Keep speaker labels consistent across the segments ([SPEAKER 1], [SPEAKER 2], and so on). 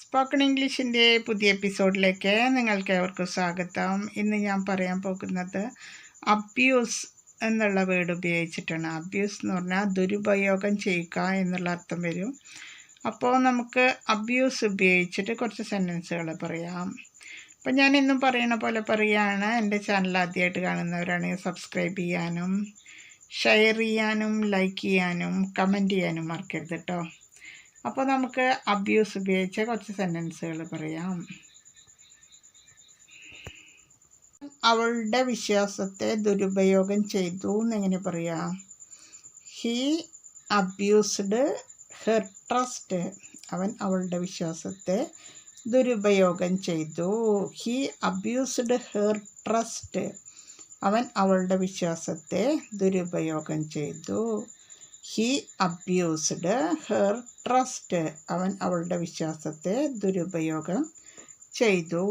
[SPEAKER 1] Spoken ഇംഗ്ലീഷിന്റെ പുതിയ എപ്പിസോഡിലേക്ക് നിങ്ങൾക്ക് ഏവർക്കും സ്വാഗതം. ഇന്ന് ഞാൻ പറയാൻ പോകുന്നത് അബ്യൂസ് എന്നുള്ള വേർഡ് ഉപയോഗിച്ചിട്ടാണ്. അബ്യൂസ് എന്ന് പറഞ്ഞാൽ ദുരുപയോഗം ചെയ്യുക എന്നുള്ള അർത്ഥം വരും. അപ്പോൾ നമുക്ക് അബ്യൂസ് ഉപയോഗിച്ചിട്ട് കുറച്ച് സെന്റൻസുകൾ പറയാം. അപ്പോൾ ഞാൻ ഇന്നും പറയണ പോലെ പറയുകയാണ്. എന്റെ ചാനൽ ആദ്യമായിട്ട് കാണുന്നവരാണെങ്കിൽ സബ്സ്ക്രൈബ് ചെയ്യാനും ഷെയർ ചെയ്യാനും ലൈക്ക് ചെയ്യാനും കമന്റ് ചെയ്യാനും മറക്കരുത് കേട്ടോ. അപ്പോൾ നമുക്ക് അബ്യൂസ് ഉപയോഗിച്ച കുറച്ച് സെന്റൻസുകൾ പറയാം. അവളുടെ വിശ്വാസത്തെ ദുരുപയോഗം ചെയ്തു എന്നെങ്ങനെ പറയാം. ഹീ അബ്യൂസ്ഡ് ഹെർ ട്രസ്റ്റ് അവൻ അവളുടെ വിശ്വാസത്തെ ദുരുപയോഗം ചെയ്തു. ഹീ അബ്യൂസ്ഡ് ഹെർ ട്രസ്റ്റ് അവൻ അവളുടെ വിശ്വാസത്തെ ദുരുപയോഗം ചെയ്തു. ഹി അബ്യൂസ്ഡ് ഹെർ ട്രസ്റ്റ് അവൻ അവളുടെ വിശ്വാസത്തെ ദുരുപയോഗം ചെയ്തു.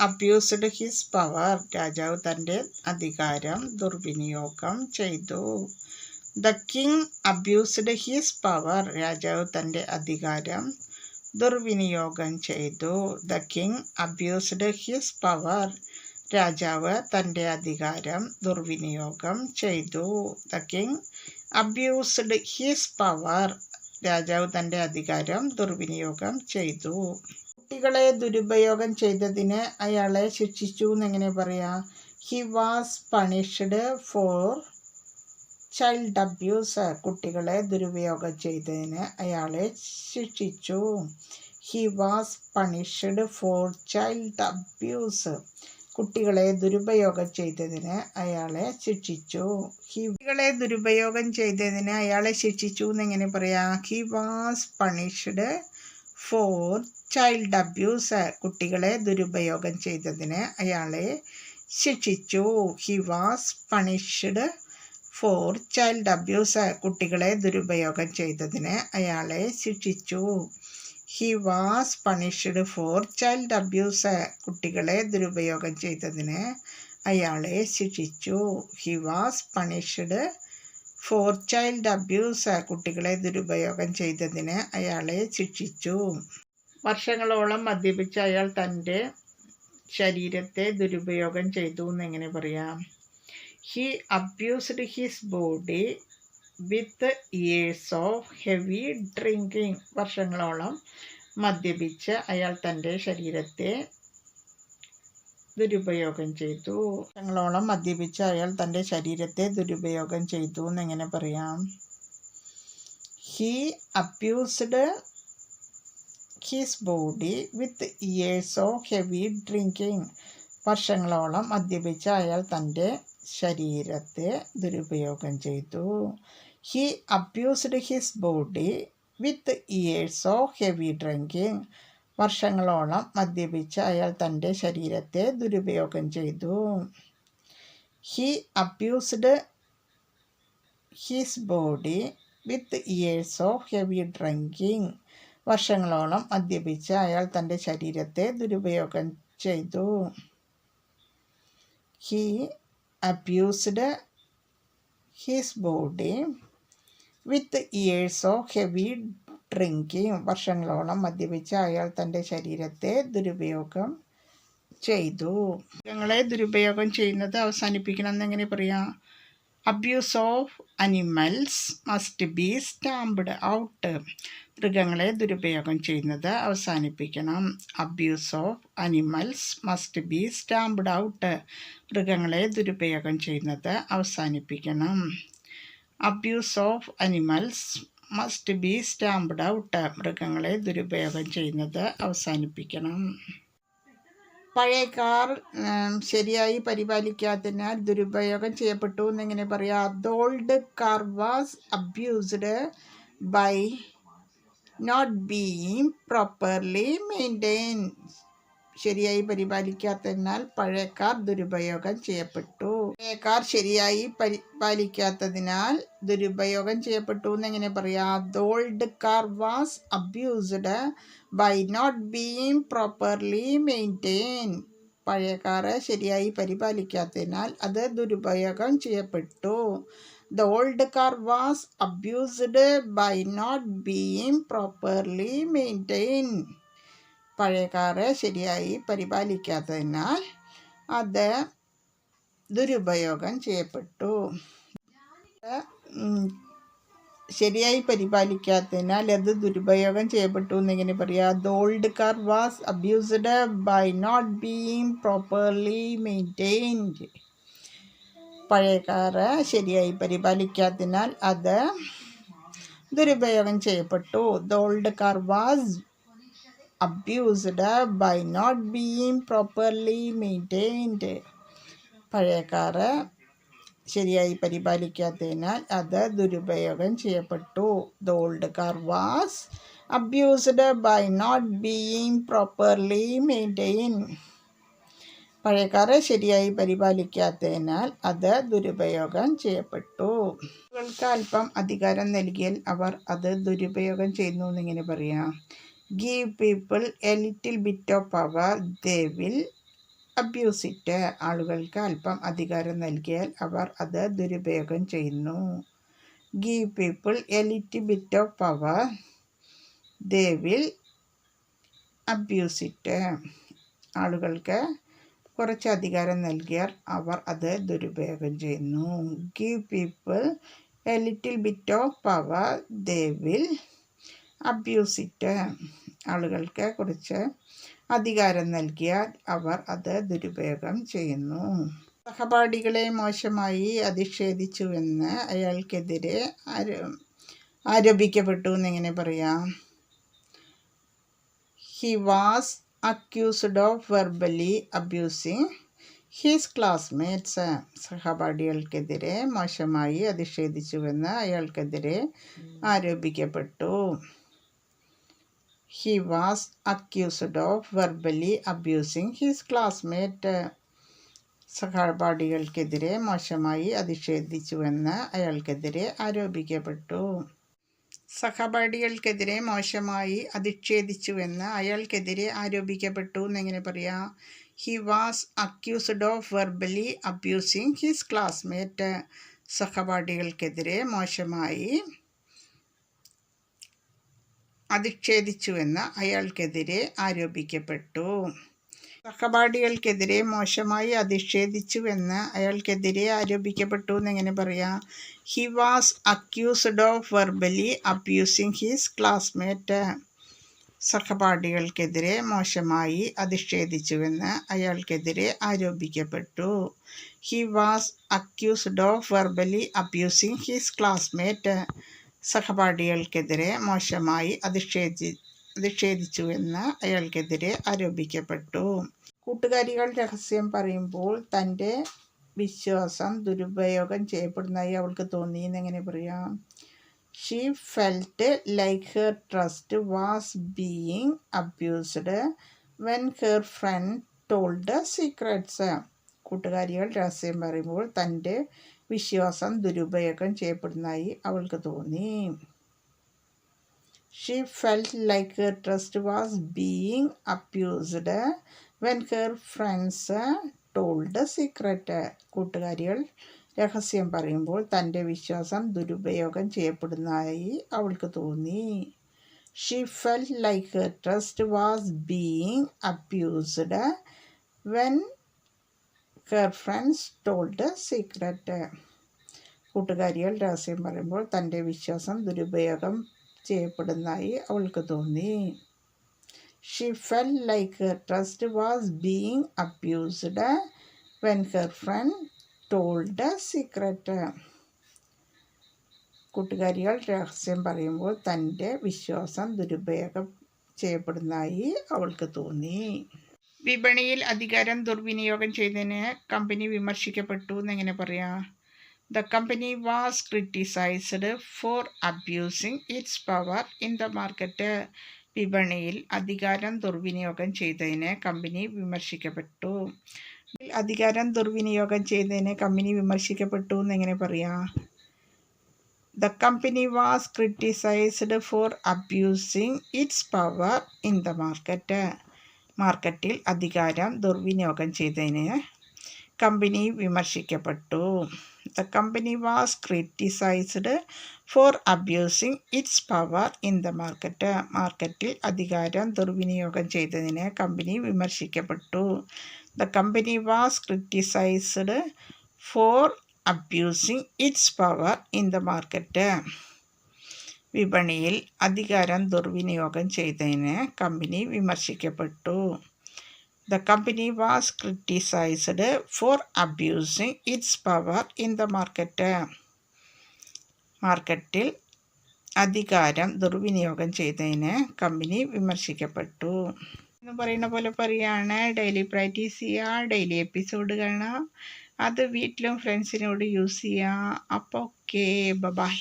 [SPEAKER 1] അബ്യൂസ്ഡ് ഹിസ് പവർ രാജാവ് തന്റെ അധികാരം ദുർവിനിയോഗം ചെയ്തു. The king abused his power രാജാവ് തന്റെ അധികാരം ദുർവിനിയോഗം ചെയ്തു. The king abused his power രാജാവ് തന്റെ അധികാരം ദുർവിനിയോഗം ചെയ്തു. The king abused his power. രാജാവ് തന്റെ അധികാരം ദുർവിനിയോഗം ചെയ്തു. കുട്ടികളെ ദുരുപയോഗം ചെയ്തതിന് അയാളെ ശിക്ഷിച്ചു എന്നെങ്ങനെ പറയാം? He was punished for child abuse കുട്ടികളെ ദുരുപയോഗം ചെയ്തതിന് അയാളെ ശിക്ഷിച്ചു. He was punished for child abuse കുട്ടികളെ ദുരുപയോഗം ചെയ്തതിന് അയാളെ ശിക്ഷിച്ചു. കുട്ടികളെ ദുരുപയോഗം ചെയ്തതിന് അയാളെ ശിക്ഷിച്ചു എന്നെങ്ങനെ പറയാം? He was punished for child abuse കുട്ടികളെ ദുരുപയോഗം ചെയ്തതിന് അയാളെ ശിക്ഷിച്ചു. He was punished for child abuse കുട്ടികളെ ദുരുപയോഗം ചെയ്തതിന് അയാളെ ശിക്ഷിച്ചു. He was punished for child abuse കുട്ടികളെ ദുരുപയോഗം ചെയ്തതിന് അയാളെ ശിക്ഷിച്ചു. He was punished for child abuse കുട്ടികളെ ദുരുപയോഗം ചെയ്തതിന് അയാളെ ശിക്ഷിച്ചു. വർഷങ്ങളോളം മദ്യപിച്ച അയാൾ തന്റെ ശരീരത്തെ ദുരുപയോഗം ചെയ്തു എന്നെങ്ങനെ പറയാം? He abused his body with years of heavy drinking വർഷങ്ങളോളം മദ്യപിച്ച് അയാൾ തന്റെ ശരീരത്തെ ദുരുപയോഗം ചെയ്തു. വർഷങ്ങളോളം മദ്യപിച്ച് അയാൾ തന്റെ ശരീരത്തെ ദുരുപയോഗം ചെയ്തു എന്നെങ്ങനെ പറയാം? He abused his body with years of heavy drinking വർഷങ്ങളോളം മദ്യപിച്ച് അയാൾ തന്റെ ശരീരത്തെ ദുരുപയോഗം ചെയ്തു. He abused his body with years of heavy drinking വർഷങ്ങളോളം മദ്യപിച്ച് അയാൾ തന്റെ ശരീരത്തെ ദുരുപയോഗം ചെയ്തു. He abused his body with years of heavy drinking വർഷങ്ങളോളം മദ്യപിച്ച് അയാൾ തന്റെ ശരീരത്തെ ദുരുപയോഗം ചെയ്തു. He abused his body with years of heavy drinking വർഷങ്ങളോളം മദ്യപിച്ച് അയാൾ തന്റെ ശരീരത്തെ ദുരുപയോഗം ചെയ്തു. മൃഗങ്ങളെ ദുരുപയോഗം ചെയ്യുന്നത് അവസാനിപ്പിക്കണം എന്നെങ്ങനെ പറയാം? Abuse of animals must be stamped out മൃഗങ്ങളെ ദുരുപയോഗം ചെയ്യുന്നത് അവസാനിപ്പിക്കണം. Abuse of animals must be stamped out മൃഗങ്ങളെ ദുരുപയോഗം ചെയ്യുന്നത് അവസാനിപ്പിക്കണം. Abuse of animals must be stamped out മൃഗങ്ങളെ ദുരുപയോഗം ചെയ്യുന്നത് അവസാനിപ്പിക്കണം. പഴയ കാർ ശരിയായി പരിപാലിക്കാത്തതിനാൽ ദുരുപയോഗം ചെയ്യപ്പെട്ടു എന്നിങ്ങനെ പറയാം. The old car was abused by not being properly maintain ശരിയായി പരിപാലിക്കാത്തതിനാൽ പഴയക്കാർ കാർ ദുരുപയോഗം ചെയ്യപ്പെട്ടു. പഴയക്കാർ കാർ ശരിയായി പരിപാലിക്കാത്തതിനാൽ ദുരുപയോഗം ചെയ്യപ്പെട്ടു എന്നെങ്ങനെ പറയാം? The old car was abused by not being properly maintain പഴയ കാറ് ശരിയായി പരിപാലിക്കാത്തതിനാൽ അത് ദുരുപയോഗം ചെയ്യപ്പെട്ടു. The old car was abused by not being properly maintain പഴയ കാറ് ശരിയായി പരിപാലിക്കാത്തതിനാൽ അത് ദുരുപയോഗം ചെയ്യപ്പെട്ടു. ശരിയായി പരിപാലിക്കാത്തതിനാൽ അത് ദുരുപയോഗം ചെയ്യപ്പെട്ടു എന്നിങ്ങനെ പറയാം. The old car was abused by not being properly maintained പഴയ കാറ് ശരിയായി പരിപാലിക്കാത്തതിനാൽ അത് ദുരുപയോഗം ചെയ്യപ്പെട്ടു. The old car was abused by not being properly maintained പഴയ കാറ് ശരിയായി പരിപാലിക്കാത്തതിനാൽ അത് ദുരുപയോഗം ചെയ്യപ്പെട്ടു. The old car was abused by not being properly maintain പഴയ കാറ് ശരിയായി പരിപാലിക്കാത്തതിനാൽ അത് ദുരുപയോഗം ചെയ്യപ്പെട്ടു. കുട്ടികൾക്ക് അല്പം അധികാരം നൽകിയാൽ അവർ അത് ദുരുപയോഗം ചെയ്യുന്നു എന്നിങ്ങനെ പറയാം. Give people a little bit of power they will abuse it ആളുകൾക്ക് അല്പം അധികാരം നൽകിയാൽ അവർ അത് ദുരുപയോഗം ചെയ്യുന്നു. Give people a little bit of power they will abuse it ആളുകൾക്ക് കുറച്ച് അധികാരം നൽകിയാൽ അവർ അത് ദുരുപയോഗം ചെയ്യുന്നു. Give people a little bit of power they will abuse it ആളുകൾക്ക് കുറിച്ച് അധികാരം നൽകിയാൽ അവർ അത് ദുരുപയോഗം ചെയ്യുന്നു. സഹപാഠികളെ മോശമായി അധിക്ഷേപിച്ചുവെന്ന് അയാൾക്കെതിരെ ആരോപിക്കപ്പെട്ടു എന്നിങ്ങനെ പറയാം. He was accused of verbally abusing his classmates സഹപാഠികൾക്കെതിരെ മോശമായി അധിക്ഷേപിച്ചുവെന്ന് അയാൾക്കെതിരെ ആരോപിക്കപ്പെട്ടു. He was accused of verbally abusing his classmate സഹപാഠികൾക്കെതിരെ മോശമായി അധിക്ഷേപിച്ചുവെന്ന് അയാൾക്കെതിരെ ആരോപിക്കപ്പെട്ടു. സഹപാഠികൾക്കെതിരെ മോശമായി അധിക്ഷേപിച്ചുവെന്ന് അയാൾക്കെതിരെ ആരോപിക്കപ്പെട്ടു എന്നെങ്ങനെ പറയാം? He was accused of verbally abusing his classmate സഹപാഠികൾക്കെതിരെ മോശമായി അധിക്ഷേപിച്ചുവെന്ന് അയാൾക്കെതിരെ ആരോപിക്കപ്പെട്ടു. സഹപാഠികൾക്കെതിരെ മോശമായി അധിക്ഷേപിച്ചുവെന്ന് അയാൾക്കെതിരെ ആരോപിക്കപ്പെട്ടു എന്നെങ്ങനെ പറയാം? He was accused of verbally abusing his classmate സഹപാഠികൾക്കെതിരെ മോശമായി അധിക്ഷേപിച്ചുവെന്ന് അയാൾക്കെതിരെ ആരോപിക്കപ്പെട്ടു. He was accused of verbally abusing his classmate സഹപാഠികൾക്കെതിരെ മോശമായി അധിക്ഷേപി അധിക്ഷേപിച്ചുവെന്ന് അയാൾക്കെതിരെ ആരോപിക്കപ്പെട്ടു. കൂട്ടുകാരികൾ രഹസ്യം പറയുമ്പോൾ തന്റെ വിശ്വാസം ദുരുപയോഗം ചെയ്യപ്പെടുന്നതായി അവൾക്ക് തോന്നി. എന്നെങ്ങനെ പറയാം? She felt like her trust was being abused when her friend told secrets കൂട്ടുകാരികൾ രഹസ്യം പറയുമ്പോൾ തന്റെ വിശ്വാസം ദുരുപയോഗം ചെയ്യപ്പെടുന്നതായി അവൾക്ക് തോന്നി. She felt like trust was being abused when her friends told secret കൂട്ടുകാരികൾ രഹസ്യം പറയുമ്പോൾ തന്റെ വിശ്വാസം ദുരുപയോഗം ചെയ്യപ്പെടുന്നതായി അവൾക്ക് തോന്നി. She felt like trust was being abused when her friends told secret കൂട്ടുകാരികൾ രഹസ്യം പറയുമ്പോൾ തന്റെ വിശ്വാസം ദുരുപയോഗം ചെയ്യപ്പെടുന്നതായി അവൾക്ക് തോന്നി. She felt like her trust was being abused when her friend told secret കൂട്ടുകാരികൾ രഹസ്യം പറയുമ്പോൾ തന്റെ വിശ്വാസം ദുരുപയോഗം ചെയ്യപ്പെടുന്നതായി അവൾക്ക് തോന്നി. വിപണിയിൽ അധികാരം ദുർവിനിയോഗം ചെയ്തതിന് കമ്പനി വിമർശിക്കപ്പെട്ടു എന്നെങ്ങനെ പറയാം? The company was criticised for abusing its power in the market വിപണിയിൽ അധികാരം ദുർവിനിയോഗം ചെയ്തതിന് കമ്പനി വിമർശിക്കപ്പെട്ടു. അധികാരം ദുർവിനിയോഗം ചെയ്തതിന് കമ്പനി വിമർശിക്കപ്പെട്ടു എന്നെങ്ങനെ പറയാം? The company was criticised for abusing its power in the market മാർക്കറ്റിൽ അധികാരം ദുർവിനിയോഗം ചെയ്തതിന് company വിമർശിക്കപ്പെട്ടു. The company was criticised for abusing its power in the market മാർക്കറ്റിൽ അധികാരം ദുർവിനിയോഗം ചെയ്തതിന് company വിമർശിക്കപ്പെട്ടു. The company was criticised for abusing its power in the market വിപണിയിൽ അധികാരം ദുർവിനിയോഗം ചെയ്തതിന് company വിമർശിക്കപ്പെട്ടു. The company was criticised for abusing its power in the market മാർക്കറ്റിൽ അധികാരം ദുർവിനിയോഗം ചെയ്തതിന് കമ്പനി വിമർശിക്കപ്പെട്ടു. എന്ന് പറയുന്ന പോലെ പറയുകയാണ് ഡെയിലി പ്രാക്ടീസ് ചെയ്യുക ഡെയിലി എപ്പിസോഡ് കാണുക അത് വീട്ടിലും ഫ്രണ്ട്സിനോട് യൂസ് ചെയ്യുക അപ്പോൾ ഓക്കെ ബൈ